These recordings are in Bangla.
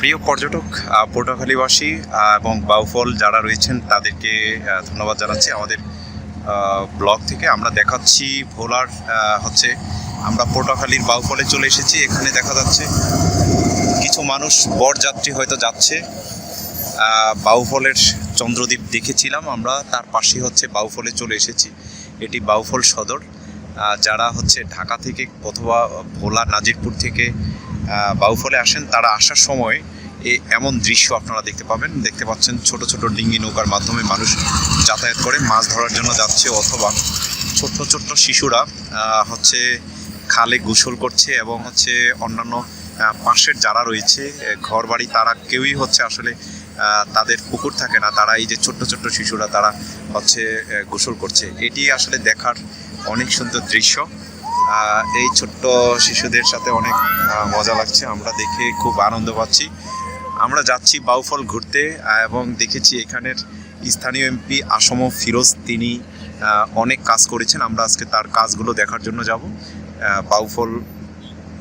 প্রিয় পর্যটক পটুয়াখালীবাসী এবং বাউফল যারা রয়েছেন, তাদেরকে ধন্যবাদ জানাচ্ছি। আমাদের ব্লগ থেকে আমরা দেখাচ্ছি, ভোলার হচ্ছে আমরা পটুয়াখালীর বাউফলে চলে এসেছি। এখানে দেখা যাচ্ছে কিছু মানুষ বরযাত্রী হয়তো যাচ্ছে। বাউফলের চন্দ্রদ্বীপ দেখেছিলাম আমরা, তার পাশে হচ্ছে বাউফলে চলে এসেছি। এটি বাউফল সদর। যারা হচ্ছে ঢাকা থেকে অথবা ভোলা, নাজিরপুর থেকে বাউফলে আসেন, তারা আসার সময় এ এমন দৃশ্য আপনারা দেখতে পাবেন। দেখতে পাচ্ছেন ছোট ছোট ডিঙ্গি নৌকার মাধ্যমে মানুষ যাতায়াত করে, মাছ ধরার জন্য যাচ্ছে অথবা ছোট্ট ছোট্ট শিশুরা হচ্ছে খালে গোসল করছে এবং হচ্ছে অন্যান্য পাশের যারা রয়েছে ঘর বাড়ি তারা কেউই হচ্ছে আসলে তাদের পুকুর থাকে না। তারা এই যে ছোট্ট ছোট্ট শিশুরা, তারা হচ্ছে গোসল করছে। এটি আসলে দেখার অনেক সুন্দর দৃশ্য। এই ছোট্ট শিশুদের সাথে অনেক মজা লাগছে। আমরা দেখে খুব আনন্দ পাচ্ছি। আমরা যাচ্ছি বাউফল ঘুরতে এবং দেখেছি এখানের স্থানীয় এমপি আসম ফিরোজ। তিনি অনেক কাজ করেছেন। আমরা আজকে তার কাজগুলো দেখার জন্য যাব। বাউফল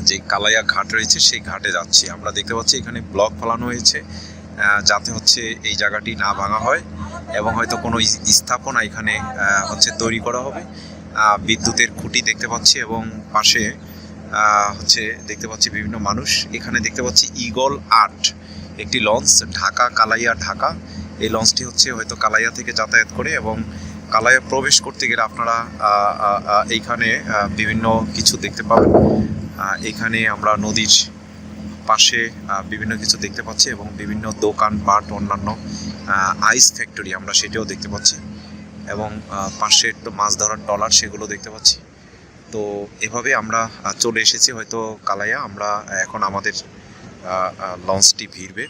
যে কালাইয়া ঘাট রয়েছে, সেই ঘাটে যাচ্ছি। আমরা দেখতে পাচ্ছি এখানে ব্লক ফেলানো হয়েছে। যাতে হচ্ছে এই জায়গাটি না ভাঙা হয়, এবং হয়তো কোনো স্থাপনা এখানে হচ্ছে তৈরি করা হবে। বিদ্যুতের খুঁটি দেখতে পাচ্ছি এবং পাশে হচ্ছে দেখতে পাচ্ছি বিভিন্ন মানুষ। এখানে দেখতে পাচ্ছি ইগল আর্ট, একটি লঞ্চ, ঢাকা কালাইয়া ঢাকা। এই লঞ্চটি হচ্ছে হয়তো কালাইয়া থেকে যাতায়াত করে এবং কালাইয়া প্রবেশ করতে গেলে আপনারা এইখানে বিভিন্ন কিছু দেখতে পাবেন। এখানে আমরা নদীর পাশে বিভিন্ন কিছু দেখতে পাচ্ছি এবং বিভিন্ন দোকান পাট অন্যান্য আইস ফ্যাক্টরি আমরা সেটাও দেখতে পাচ্ছি। এবং পাশে একটু মাছ ধরার ট্রলার সেগুলো দেখতে পাচ্ছি। তো এভাবে আমরা চলে এসেছি হয়তো কালাইয়া। আমরা এখন আমাদের লঞ্চটি ভিড়বে।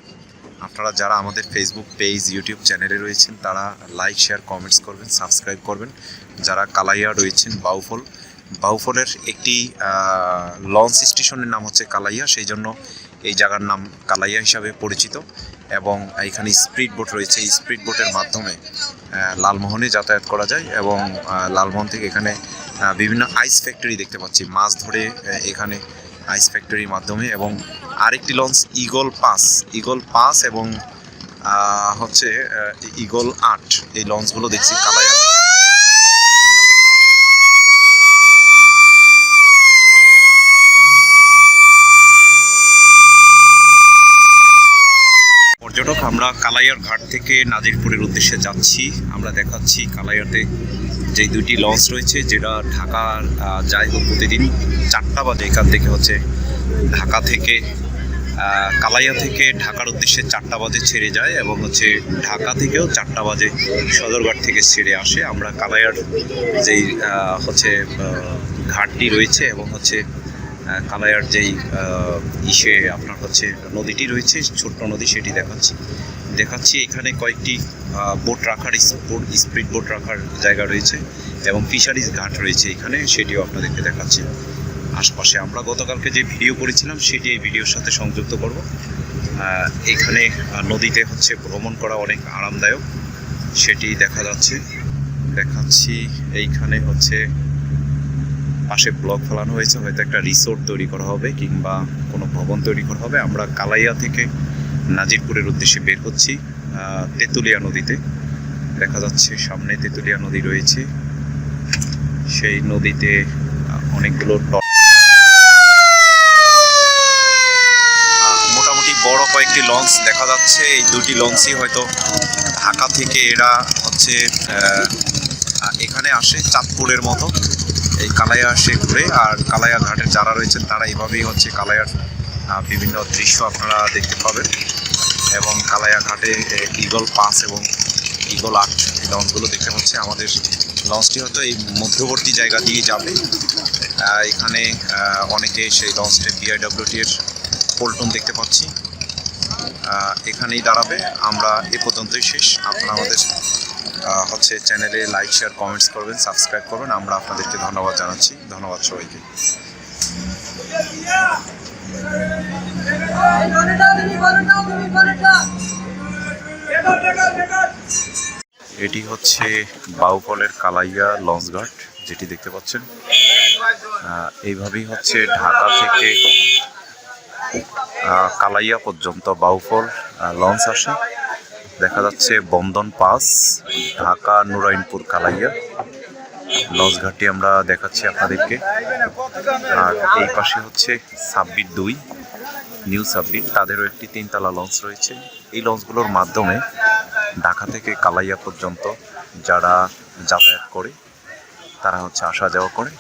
আপনারা যারা আমাদের ফেসবুক পেজ ইউটিউব চ্যানেলে রয়েছেন, তারা লাইক শেয়ার কমেন্টস করবেন সাবস্ক্রাইব করবেন। যারা কালাইয়া রয়েছেন, বাউফল, বাউফলের একটি লঞ্চ স্টেশনের নাম হচ্ছে কালাইয়া। সেই জন্য এই জায়গার নাম কালাইয়া হিসাবে পরিচিত এবং এখানে স্পিড বোট রয়েছে। এই স্পিড বোটের মাধ্যমে লালমোহনে যাতায়াত করা যায় এবং লালমোহন থেকে এখানে বিভিন্ন আইস ফ্যাক্টরি দেখতে পাচ্ছি। মাছ ধরে এখানে আইস ফ্যাক্টরির মাধ্যমে এবং আরেকটি launch eagle pass eagle pass এবং হচ্ছে ইগল আট। এই লঞ্চগুলো দেখছি কালাইয়া থেকে। পর্যটক আমরা কালাইয়ার ঘাট থেকে নাজিরপুরের উদ্দেশ্যে যাচ্ছি। আমরা দেখাচ্ছি কালাইয়াতে যে দুটি লঞ্চ রয়েছে, যেটা ঢাকার যায় হোক প্রতিদিন চারটা বাজে এখান থেকে হচ্ছে ঢাকা থেকে কালাইয়া থেকে ঢাকার উদ্দেশ্যে চারটা বাজে ছেড়ে যায় এবং হচ্ছে ঢাকা থেকেও চারটা বাজে সদরঘাট থেকে ছেড়ে আসে। আমরা কালাইয়ার যেই হচ্ছে ঘাটটি রয়েছে এবং হচ্ছে আহ, কালাইয়ার যেই ইসে আপনার হচ্ছে নদীটি রয়েছে ছোট্ট নদী সেটি দেখাচ্ছি। দেখাচ্ছি এখানে কয়েকটি বোট রাখার বোট স্পিড বোট রাখার জায়গা রয়েছে এবং ফিশারিজ ঘাট রয়েছে এখানে সেটিও আপনাদেরকে দেখাচ্ছি। আশপাশে আমরা গতকালকে যে ভিডিও করেছিলাম সেটি এই ভিডিওর সাথে সংযুক্ত করব। এখানে নদীতে হচ্ছে ভ্রমণ করা অনেক আরামদায়ক সেটি দেখা যাচ্ছে। দেখাচ্ছি এইখানে হচ্ছে পাশে ব্লক ফেলানো হয়েছে হয়তো একটা রিসোর্ট তৈরি করা হবে কিংবা কোনো ভবন তৈরি করা হবে। আমরা কালাইয়া থেকে নাজিরপুরের উদ্দেশ্যে বের হচ্ছি তেঁতুলিয়া নদীতে। দেখা যাচ্ছে সামনে তেঁতুলিয়া নদী রয়েছে। সেই নদীতে অনেকগুলো ট- আহ, মোটামুটি বড় কয়েকটি লঞ্চ দেখা যাচ্ছে। এই দুটি লঞ্চই হয়তো ঢাকা থেকে এরা হচ্ছে এখানে আসে চাঁদপুরের মতো। এই কালাইয়া আসে ঘুরে আর কালাইয়া ঘাটের যারা রয়েছেন তারা এইভাবেই হচ্ছে কালাইয়ার বিভিন্ন দৃশ্য আপনারা দেখতে পাবেন। এবং কালাইয়া ঘাটে ইগল পাস এবং ইগল আট এই লঞ্চগুলো দেখতে পাচ্ছি আমাদের লঞ্চটি হয়তো এই মধ্যবর্তী জায়গা দিয়ে যাবে। এখানে অনেকে সেই লঞ্চটি বিআইডব্লিউটি এর পল্টন দেখতে পাচ্ছি। এখানেই দাঁড়াবে। আমরা এ পর্যন্তই শেষ। আপনারা আমাদের হচ্ছে চ্যানেলে লাইক শেয়ার কমেন্টস করবেন সাবস্ক্রাইব করবেন। আমরা আপনাদেরকে ধন্যবাদ জানাচ্ছি। ধন্যবাদ সবাইকে। এটি হচ্ছে বাউফলের কালাইয়া লঞ্চঘাট, যেটি দেখতে পাচ্ছেন। এইভাবেই হচ্ছে ঢাকা থেকে কালাইয়া পর্যন্ত বাউফল লঞ্চ আসে। দেখা যাচ্ছে বন্দন পাস, ঢাকা নুরাইনপুর কালাইয়া। লঞ্চ ঘাটটি আমরা দেখাচ্ছি আপনাদেরকে। আর এই পাশে হচ্ছে সাব্বির দুই, নিউ সাব্বির। তাদেরও একটি তিনতলা লঞ্চ রয়েছে। এই লঞ্চগুলোর মাধ্যমে ঢাকা থেকে কালাইয়া পর্যন্ত যারা যাতায়াত করে, তারা হচ্ছে আসা যাওয়া করে।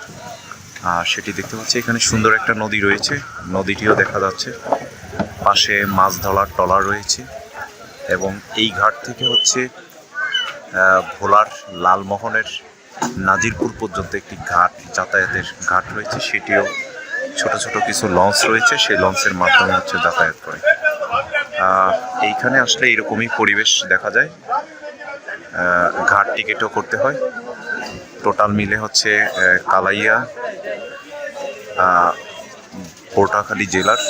আর সেটি দেখতে পাচ্ছি, এখানে সুন্দর একটা নদী রয়েছে। নদীটিও দেখা যাচ্ছে। পাশে মাছ ধরার ট্রলার রয়েছে। এবং এই ঘাট থেকে হচ্ছে ভোলার লালমোহনের নাজিরপুর পর্যন্ত একটি ঘাট যাতায়াতের ঘাট রয়েছে। সেটিও ছোট ছোট কিছু লঞ্চ রয়েছে। সেই লঞ্চের মাধ্যমে হচ্ছে যাতায়াত করে। এইখানে আসলে এরকমই পরিবেশ দেখা যায়। ঘাট টিকিটও করতে হয়। টোটাল মিলে হচ্ছে কালাইয়া আহ, জেলার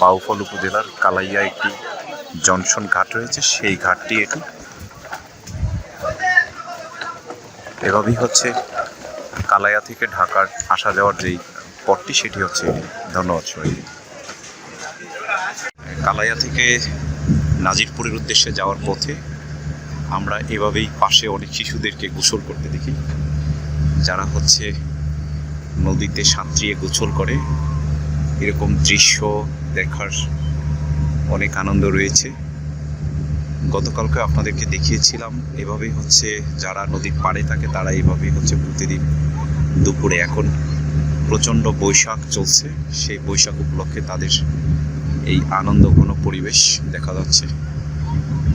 বাউফল উপজেলার কালাইয়া একটি জনসন ঘাট রয়েছে, সেই ঘাটটি এটি। এভাবেই হচ্ছে কালাইয়া থেকে ঢাকার আসা যাওয়ার যেই পথটি, সেটি হচ্ছে ধন্যবাদ সবাই কালাইয়া থেকে নাজিরপুরের উদ্দেশ্যে যাওয়ার পথে আমরা এভাবেই পাশে অনেক শিশুদেরকে গোসল করতে দেখি। যারা হচ্ছে নদীতে সাঁতরিয়ে গোসল করে, এরকম দৃশ্য দেখার অনেক আনন্দ রয়েছে। গতকালকে আপনাদেরকে দেখিয়েছিলাম, এভাবেই হচ্ছে যারা নদীর পাড়ে থাকে তারা এইভাবেই হচ্ছে প্রতিদিন দুপুরে এখন প্রচণ্ড বৈশাখ চলছে, সেই বৈশাখ উপলক্ষে তাদের এই আনন্দ ঘন পরিবেশ দেখা যাচ্ছে।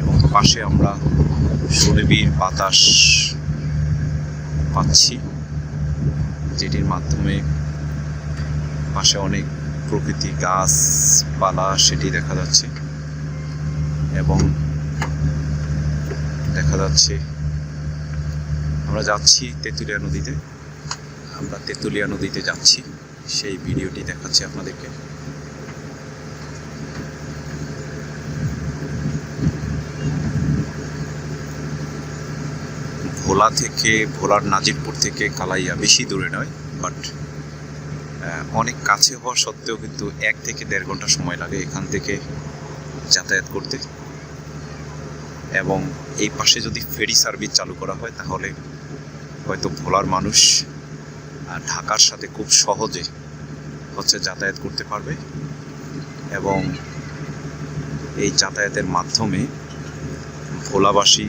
এবং পাশে আমরা সুনিবিড় বাতাস পাচ্ছি, যেটির মাধ্যমে পাশে অনেক প্রকৃতি গাছপালা সেটি দেখা যাচ্ছে। এবং দেখা যাচ্ছে, আমরা যাচ্ছি তেঁতুলিয়া নদীতে। আমরা তেঁতুলিয়া নদীতে যাচ্ছি। সেই ভিডিওটি দেখাচ্ছি আপনাদেরকে। ভোলা থেকে, ভোলার নাজিরপুর থেকে কালাইয়া বেশি দূরে নয়, বাট অনেক কাছে হওয়া সত্ত্বেও কিন্তু এক থেকে দেড় ঘণ্টা সময় লাগে এখান থেকে যাতায়াত করতে। এবং এই পাশে যদি ফেরি সার্ভিস চালু করা হয়, তাহলে হয়তো ভোলার মানুষ ঢাকার সাথে খুব সহজে হচ্ছে যাতায়াত করতে পারবে। এবং এই যাতায়াতের মাধ্যমে ভোলাবাসী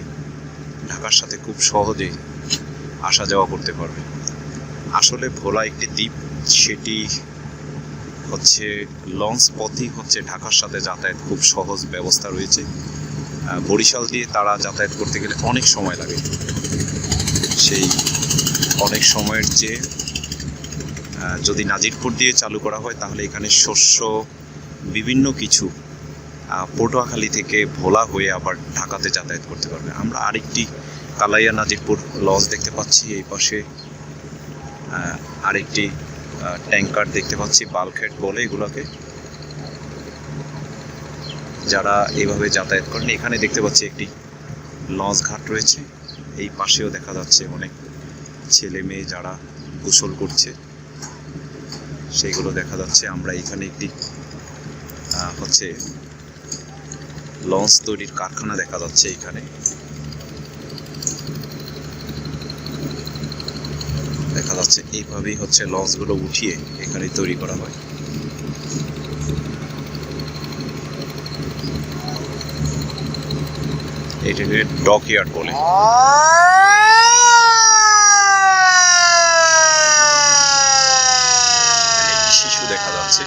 ঢাকার সাথে খুব সহজে আসা যাওয়া করতে পারবে। আসলে ভোলা একটি দ্বীপ সেটি হচ্ছে লঞ্চ পথই হচ্ছে ঢাকার সাথে যাতায়াত খুব সহজ ব্যবস্থা রয়েছে। বরিশাল দিয়ে তারা যাতায়াত করতে গেলে অনেক সময় লাগে। সেই অনেক সময়ের চেয়ে যদি নাজিরপুর দিয়ে চালু করা হয় তাহলে এখানে শস্য, বিভিন্ন কিছু পটুয়াখালী থেকে ভোলা হয়ে আবার ঢাকাতে যাতায়াত করতে পারবে। আমরা আরেকটি কালাইয়া নাজিরপুর লঞ্চ দেখতে পাচ্ছি। এই পাশে আরেকটি ট্যাঙ্কার দেখতে পাচ্ছি বালখেট বলে এগুলোকে। যারা এইভাবে যাতায়াত করেন, এখানে দেখতে পাচ্ছি একটি লঞ্চ ঘাট রয়েছে। এই পাশেও দেখা যাচ্ছে অনেক ছেলে মেয়ে যারা গোসল করছে। সেইগুলো দেখা যাচ্ছে। আমরা এখানে একটি হচ্ছে লঞ্চ তৈরির কারখানা দেখা যাচ্ছে এখানে। দেখা যাচ্ছে। এইভাবেই হচ্ছে লঞ্চগুলো উঠিয়ে এখানে তৈরি করা হয়। এটাকে ডক ইয়ার্ড বলে শিশু দেখা যাচ্ছে।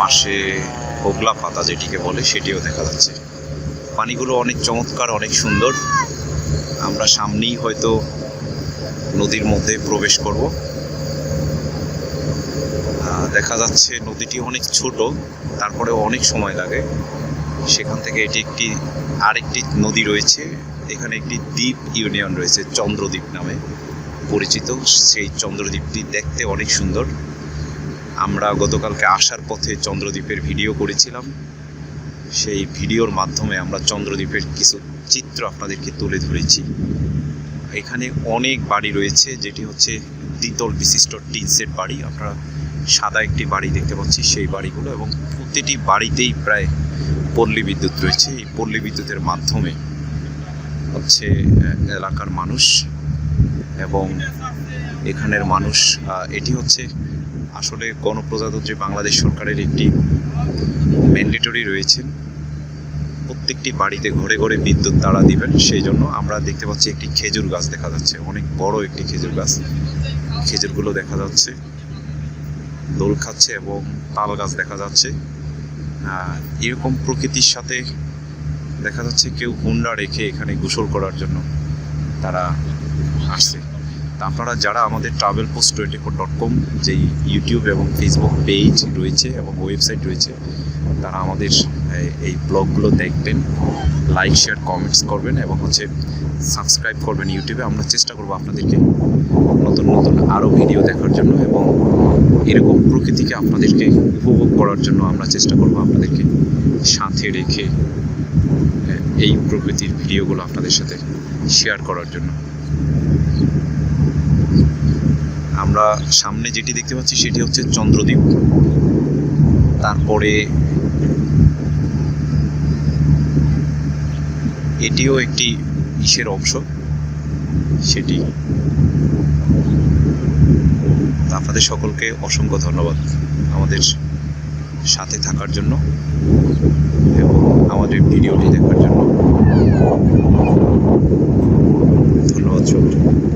পাশে হোগলা পাতা যেটিকে বলে, সেটিও দেখা যাচ্ছে। পানিগুলো অনেক চমৎকার, অনেক সুন্দর। আমরা সামনেই হয়তো নদীর মধ্যে প্রবেশ করব। দেখা যাচ্ছে নদীটি অনেক ছোট, তারপরে অনেক সময় লাগে। সেখান থেকে এটি একটি, আরেকটি নদী রয়েছে। এখানে একটি দ্বীপ ইউনিয়ন রয়েছে, চন্দ্রদ্বীপ নামে পরিচিত। সেই চন্দ্রদ্বীপটি দেখতে অনেক সুন্দর। আমরা গতকালকে আসার পথে চন্দ্রদ্বীপের ভিডিও করেছিলাম। সেই ভিডিওর মাধ্যমে আমরা চন্দ্রদ্বীপের কিছু চিত্র আপনাদেরকে তুলে ধরেছি। এখানে অনেক বাড়ি রয়েছে, যেটি হচ্ছে দ্বিতল বিশিষ্ট টিন সেট বাড়ি। আপনারা সাদা একটি বাড়ি দেখতে পাচ্ছি সেই বাড়িগুলো এবং প্রতিটি বাড়িতেই প্রায় পল্লী বিদ্যুৎ রয়েছে। এই পল্লী বিদ্যুতের মাধ্যমে হচ্ছে এলাকার মানুষ এবং এখানের মানুষ এটি হচ্ছে আসলে গণপ্রজাতন্ত্রী বাংলাদেশ সরকারের একটি ম্যান্ডেটরি রয়েছে প্রত্যেকটি বাড়িতে ঘরে ঘরে বিদ্যুৎ তারা দিবেন, সেই জন্য আমরা দেখতে পাচ্ছি একটি খেজুর গাছ দেখা যাচ্ছে, অনেক বড় একটি খেজুর গাছ। খেজুরগুলো দেখা যাচ্ছে, দোল খাচ্ছে এবং তাল গাছ দেখা যাচ্ছে। এরকম প্রকৃতির সাথে দেখা যাচ্ছে কেউ হুন্ডা রেখে এখানে গোসল করার জন্য তারা আসছে। আপনারা যারা আমাদের travel post twenty four dot com যেই ইউটিউব এবং ফেসবুক পেজ রয়েছে এবং ওয়েবসাইট রয়েছে তারা আমাদের, এই- ব্লগগুলো দেখবেন লাইক শেয়ার কমেন্টস করবেন এবং হচ্ছে সাবস্ক্রাইব করবেন ইউটিউবে। আমরা চেষ্টা করব আপনাদেরকে নতুন নতুন আরও ভিডিও দেখার জন্য এবং এরকম প্রকৃতিকে আপনাদেরকে উপভোগ করার জন্য আমরা চেষ্টা করব আপনাদেরকে সাথে রেখে এই প্রকৃতির ভিডিওগুলো আপনাদের সাথে শেয়ার করার জন্য। আমরা সামনে যেটি দেখতে পাচ্ছি সেটি হচ্ছে চন্দ্রদ্বীপ। তারপরে এটিও একটি ইসের অংশ। সেটি আপনাদের সকলকে অসংখ্য ধন্যবাদ আমাদের সাথে থাকার জন্য এবং আমাদের ভিডিওটি দেখার জন্য। ধন্যবাদ সকলকে